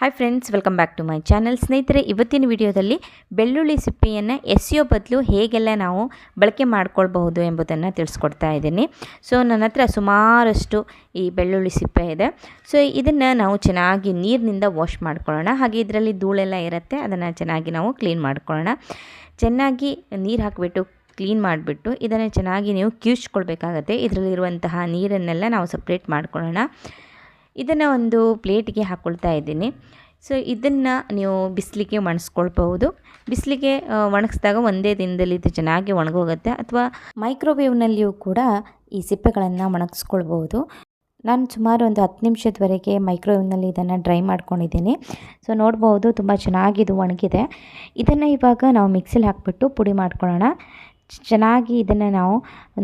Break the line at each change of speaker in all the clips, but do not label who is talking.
Hi friends welcome back to my channel ಸ್ನೇಹಿತರೆ, ಇವತ್ತಿನ ವಿಡಿಯೋದಲ್ಲಿ ಬೆಳ್ಳುಳ್ಳಿ ಸಿಪ್ಪೆಯನ್ನು ಎಸಿಯೋ ಬದಲು ಹೇಗೆಲ್ಲ ನಾವು ಬಳಕೆ ಮಾಡ್ಕೊಳ್ಬಹುದು ಎಂಬುದನ್ನು ತಿಳಿಸ್ಕೊಡ್ತಾ ಇದ್ದೀನಿ. ಸೊ ನನ್ನ ಹತ್ರ ಸುಮಾರಷ್ಟು ಈ ಬೆಳ್ಳುಳ್ಳಿ ಸಿಪ್ಪೆ ಇದೆ. ಸೊ ಇದನ್ನು ನಾವು ಚೆನ್ನಾಗಿ ನೀರಿನಿಂದ ವಾಶ್ ಮಾಡ್ಕೊಳ್ಳೋಣ. ಹಾಗೆ ಇದರಲ್ಲಿ ಧೂಳೆಲ್ಲ ಇರುತ್ತೆ, ಅದನ್ನು ಚೆನ್ನಾಗಿ ನಾವು ಕ್ಲೀನ್ ಮಾಡ್ಕೊಳ್ಳೋಣ. ಚೆನ್ನಾಗಿ ನೀರು ಹಾಕಿಬಿಟ್ಟು ಕ್ಲೀನ್ ಮಾಡಿಬಿಟ್ಟು ಇದನ್ನು ಚೆನ್ನಾಗಿ ನೀವು ಕ್ಯೂಚ್ಕೊಳ್ಬೇಕಾಗತ್ತೆ ಇದರಲ್ಲಿರುವಂತಹ ನೀರನ್ನೆಲ್ಲ ನಾವು ಸಪ್ರೇಟ್ ಮಾಡ್ಕೊಳ್ಳೋಣ. ಇದನ್ನು ಒಂದು ಪ್ಲೇಟಿಗೆ ಹಾಕ್ಕೊಳ್ತಾ ಇದ್ದೀನಿ. ಸೊ ಇದನ್ನು ನೀವು ಬಿಸಿಲಿಗೆ ಒಣಸ್ಕೊಳ್ಬಹುದು. ಬಿಸಿಲಿಗೆ ಒಣಗಿಸಿದಾಗ ಒಂದೇ ದಿನದಲ್ಲಿ ಇದು ಚೆನ್ನಾಗಿ ಒಣಗೋಗುತ್ತೆ ಅಥವಾ ಮೈಕ್ರೋವೇವ್ನಲ್ಲಿಯೂ ಕೂಡ ಈ ಸಿಪ್ಪೆಗಳನ್ನು ಒಣಗಿಸ್ಕೊಳ್ಬೋದು ನಾನು ಸುಮಾರು ಒಂದು ಹತ್ತು ನಿಮಿಷದವರೆಗೆ ಮೈಕ್ರೋವೇವ್ನಲ್ಲಿ ಇದನ್ನು ಡ್ರೈ ಮಾಡ್ಕೊಂಡಿದ್ದೀನಿ. ಸೊ ನೋಡ್ಬೋದು, ತುಂಬ ಚೆನ್ನಾಗಿ ಇದು ಒಣಗಿದೆ. ಇದನ್ನು ಇವಾಗ ನಾವು ಮಿಕ್ಸಿಲಿ ಹಾಕಿಬಿಟ್ಟು ಪುಡಿ ಮಾಡ್ಕೊಳ್ಳೋಣ. ಚೆನ್ನಾಗಿ ಇದನ್ನು ನಾವು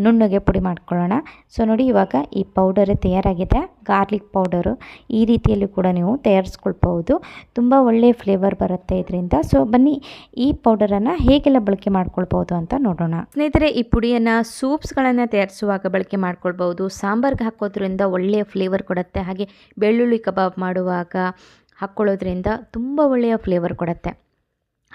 ನುಣ್ಣಗೆ ಪುಡಿ ಮಾಡ್ಕೊಳ್ಳೋಣ. ಸೊ ನೋಡಿ ಇವಾಗ ಈ ಪೌಡರ್ ತಯಾರಾಗಿದೆ. ಗಾರ್ಲಿಕ್ ಪೌಡರು ಈ ರೀತಿಯಲ್ಲಿ ಕೂಡ ನೀವು ತಯಾರಿಸ್ಕೊಳ್ಬೋದು ತುಂಬ ಒಳ್ಳೆಯ ಫ್ಲೇವರ್ ಬರುತ್ತೆ ಇದರಿಂದ. ಸೊ ಬನ್ನಿ ಈ ಪೌಡರನ್ನು ಹೇಗೆಲ್ಲ ಬಳಕೆ ಮಾಡ್ಕೊಳ್ಬೋದು ಅಂತ ನೋಡೋಣ. ಸ್ನೇಹಿತರೆ, ಈ ಪುಡಿಯನ್ನು ಸೂಪ್ಸ್ಗಳನ್ನು ತಯಾರಿಸುವಾಗ ಬಳಕೆ ಮಾಡ್ಕೊಳ್ಬೋದು ಸಾಂಬಾರ್ಗೆ ಹಾಕೋದ್ರಿಂದ ಒಳ್ಳೆಯ ಫ್ಲೇವರ್ ಕೊಡುತ್ತೆ. ಹಾಗೆ ಬೆಳ್ಳುಳ್ಳಿ ಕಬಾಬ್ ಮಾಡುವಾಗ ಹಾಕ್ಕೊಳ್ಳೋದ್ರಿಂದ ತುಂಬ ಒಳ್ಳೆಯ ಫ್ಲೇವರ್ ಕೊಡುತ್ತೆ.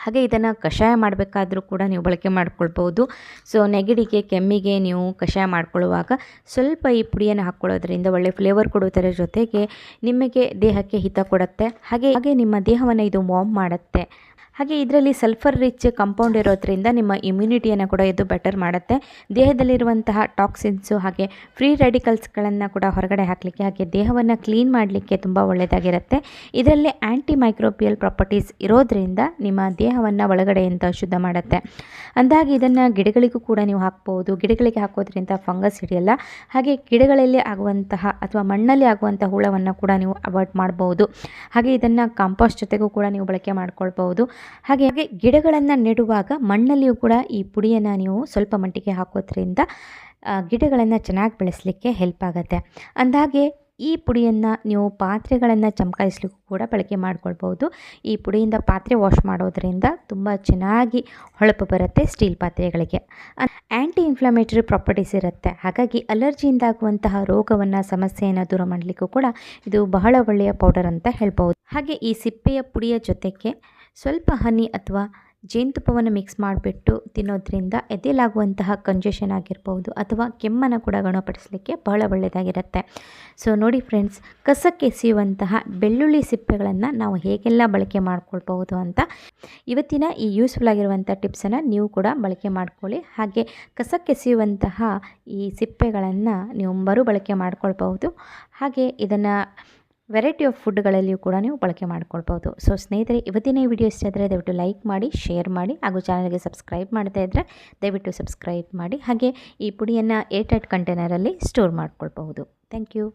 ಹಾಗೆ ಇದನ್ನು ಕಷಾಯ ಮಾಡಬೇಕಾದ್ರೂ ಕೂಡ ನೀವು ಬಳಕೆ ಮಾಡ್ಕೊಳ್ಬೋದು. ಸೊ ನೆಗಡಿಗೆ, ಕೆಮ್ಮಿಗೆ ನೀವು ಕಷಾಯ ಮಾಡ್ಕೊಳ್ಳುವಾಗ ಸ್ವಲ್ಪ ಈ ಪುಡಿಯನ್ನು ಹಾಕ್ಕೊಳ್ಳೋದ್ರಿಂದ ಒಳ್ಳೆ ಫ್ಲೇವರ್ ಕೊಡುವುದರ ಜೊತೆಗೆ ನಿಮಗೆ ದೇಹಕ್ಕೆ ಹಿತ ಕೊಡುತ್ತೆ. ಹಾಗೆ ಹಾಗೆ ನಿಮ್ಮ ದೇಹವನ್ನು ಇದು ವಾಮ್ ಮಾಡುತ್ತೆ. ಹಾಗೆ ಇದರಲ್ಲಿ ಸಲ್ಫರ್ ರಿಚ್ ಕಂಪೌಂಡ್ ಇರೋದ್ರಿಂದ ನಿಮ್ಮ ಇಮ್ಯುನಿಟಿಯನ್ನು ಕೂಡ ಇದು ಬೆಟರ್ ಮಾಡುತ್ತೆ. ದೇಹದಲ್ಲಿರುವಂತಹ ಟಾಕ್ಸಿನ್ಸು ಹಾಗೆ ಫ್ರೀ ರೆಡಿಕಲ್ಸ್ಗಳನ್ನು ಕೂಡ ಹೊರಗಡೆ ಹಾಕಲಿಕ್ಕೆ ಹಾಗೆ ದೇಹವನ್ನು ಕ್ಲೀನ್ ಮಾಡಲಿಕ್ಕೆ ತುಂಬ ಒಳ್ಳೆಯದಾಗಿರುತ್ತೆ ಇದರಲ್ಲಿ ಆ್ಯಂಟಿ ಮೈಕ್ರೋಬಿಯಲ್ ಪ್ರಾಪರ್ಟೀಸ್ ಇರೋದ್ರಿಂದ ನಿಮ್ಮ ದೇಹವನ್ನು ಒಳಗಡೆಯಿಂದ ಶುದ್ಧ ಮಾಡುತ್ತೆ. ಅಂದಾಗಿ ಇದನ್ನು ಗಿಡಗಳಿಗೂ ಕೂಡ ನೀವು ಹಾಕ್ಬೋದು. ಗಿಡಗಳಿಗೆ ಹಾಕೋದ್ರಿಂದ ಫಂಗಸ್ ಹಿಡಿಯಲ್ಲ. ಹಾಗೆ ಗಿಡಗಳಲ್ಲಿ ಆಗುವಂತಹ ಅಥವಾ ಮಣ್ಣಲ್ಲಿ ಆಗುವಂಥ ಹುಳವನ್ನು ಕೂಡ ನೀವು ಅವಾಯ್ಡ್ ಮಾಡ್ಬೋದು. ಹಾಗೆ ಇದನ್ನು ಕಾಂಪೋಸ್ಟ್ ಜೊತೆಗೂ ಕೂಡ ನೀವು ಬಳಕೆ ಮಾಡ್ಕೊಳ್ಬೋದು. ಹಾಗೆ ಹಾಗೆ ಗಿಡಗಳನ್ನು ನೆಡುವಾಗ ಮಣ್ಣಲ್ಲಿಯೂ ಕೂಡ ಈ ಪುಡಿಯನ್ನು ನೀವು ಸ್ವಲ್ಪ ಮಟ್ಟಿಗೆ ಹಾಕೋದ್ರಿಂದ ಗಿಡಗಳನ್ನು ಚೆನ್ನಾಗಿ ಬೆಳೆಸಲಿಕ್ಕೆ ಹೆಲ್ಪ್ ಆಗುತ್ತೆ. ಅಂದಾಗೆ ಈ ಪುಡಿಯನ್ನು ನೀವು ಪಾತ್ರೆಗಳನ್ನು ಚಮಕಾಯಿಸ್ಲಿಕ್ಕೂ ಕೂಡ ಬಳಕೆ ಮಾಡ್ಕೊಳ್ಬೋದು ಈ ಪುಡಿಯಿಂದ ಪಾತ್ರೆ ವಾಶ್ ಮಾಡೋದರಿಂದ ತುಂಬ ಚೆನ್ನಾಗಿ ಹೊಳಪು ಬರುತ್ತೆ ಸ್ಟೀಲ್ ಪಾತ್ರೆಗಳಿಗೆ. ಆ್ಯಂಟಿ ಇನ್ಫ್ಲಮೇಟರಿ ಪ್ರಾಪರ್ಟೀಸ್ ಇರುತ್ತೆ. ಹಾಗಾಗಿ ಅಲರ್ಜಿಯಿಂದಾಗುವಂತಹ ರೋಗವನ್ನು, ಸಮಸ್ಯೆಯನ್ನು ದೂರ ಮಾಡಲಿಕ್ಕೂ ಕೂಡ ಇದು ಬಹಳ ಒಳ್ಳೆಯ ಪೌಡರ್ ಅಂತ ಹೇಳ್ಬೋದು ಹಾಗೆ ಈ ಸಿಪ್ಪೆಯ ಪುಡಿಯ ಜೊತೆಗೆ ಸ್ವಲ್ಪ ಹನಿ ಅಥವಾ ಜೇನುತುಪ್ಪವನ್ನು ಮಿಕ್ಸ್ ಮಾಡಿಬಿಟ್ಟು ತಿನ್ನೋದ್ರಿಂದ ಎದೆಲಾಗುವಂತಹ ಕಂಜೆಷನ್ ಆಗಿರ್ಬೋದು ಅಥವಾ ಕೆಮ್ಮನ್ನು ಕೂಡ ಗುಣಪಡಿಸಲಿಕ್ಕೆ ಬಹಳ ಒಳ್ಳೆಯದಾಗಿರುತ್ತೆ ಸೊ ನೋಡಿ ಫ್ರೆಂಡ್ಸ್ ಕಸಕ್ಕೆ ಎಸೆಯುವಂತಹ ಬೆಳ್ಳುಳ್ಳಿ ಸಿಪ್ಪೆಗಳನ್ನು ನಾವು ಹೇಗೆಲ್ಲ ಬಳಕೆ ಮಾಡ್ಕೊಳ್ಬಹುದು ಅಂತ ಇವತ್ತಿನ ಈ ಯೂಸ್ಫುಲ್ ಆಗಿರುವಂಥ ಟಿಪ್ಸನ್ನು ನೀವು ಕೂಡ ಬಳಕೆ ಮಾಡ್ಕೊಳ್ಳಿ. ಹಾಗೆ ಕಸಕ್ಕೆ ಎಸೆಯುವಂತಹ ಈ ಸಿಪ್ಪೆಗಳನ್ನು ನೀವು ಮರು ಬಳಕೆ ಮಾಡ್ಕೊಳ್ಬಹುದು. ಹಾಗೆ ಇದನ್ನು ವೆರೈಟಿ ಆಫ್ ಫುಡ್ಗಳಲ್ಲಿಯೂ ಕೂಡ ನೀವು ಬಳಕೆ ಮಾಡ್ಕೊಳ್ಬೋದು. ಸೊ ಸ್ನೇಹಿತರೆ, ಇವತ್ತಿನ ಈ ವಿಡಿಯೋ ಇಷ್ಟ ಆದರೆ ದಯವಿಟ್ಟು ಲೈಕ್ ಮಾಡಿ, ಶೇರ್ ಮಾಡಿ ಹಾಗೂ ಚಾನಲ್ಗೆ ಸಬ್ಸ್ಕ್ರೈಬ್ ಮಾಡ್ತಾ ಇದ್ದರೆ ದಯವಿಟ್ಟು ಸಬ್ಸ್ಕ್ರೈಬ್ ಮಾಡಿ. ಹಾಗೆ ಈ ಪುಡಿಯನ್ನು ಏರ್ಟೈಟ್ ಕಂಟೈನರಲ್ಲಿ ಸ್ಟೋರ್ ಮಾಡ್ಕೊಳ್ಬಹುದು. Thank you.